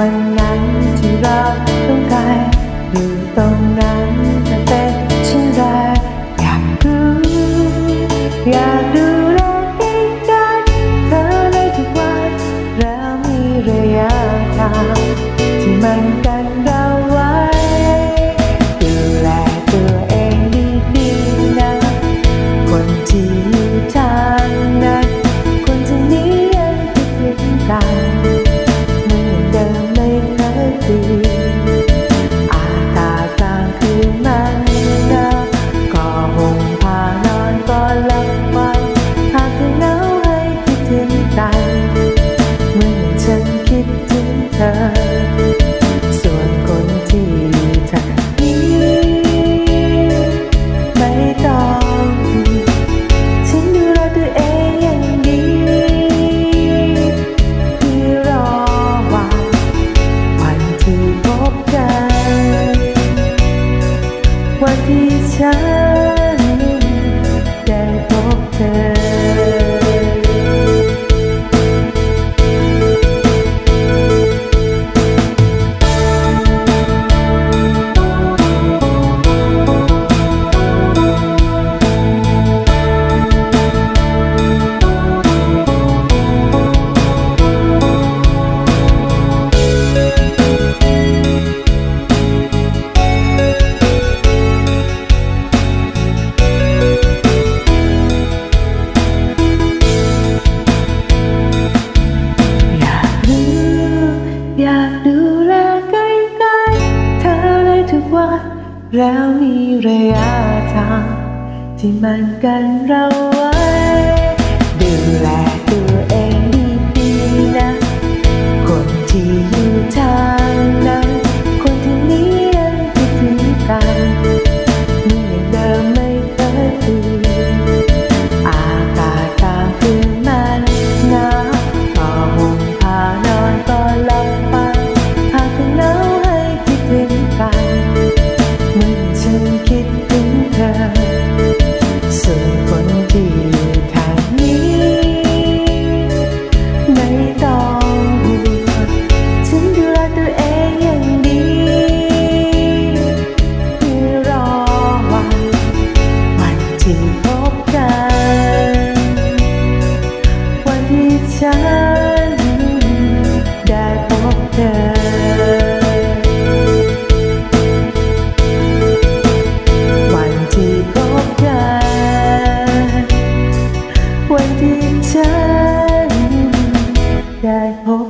วันนั้นที่เราต้องการอยู่ตรงนั้นจะเป็นเช่นไรอยากรู้อยากดูโลกใกล้กันเธอในทุกวันเรามีระยะทางที่มัน เธอ แล้วมีระยะทางที่มันกันเราไว้ เธอได้พบ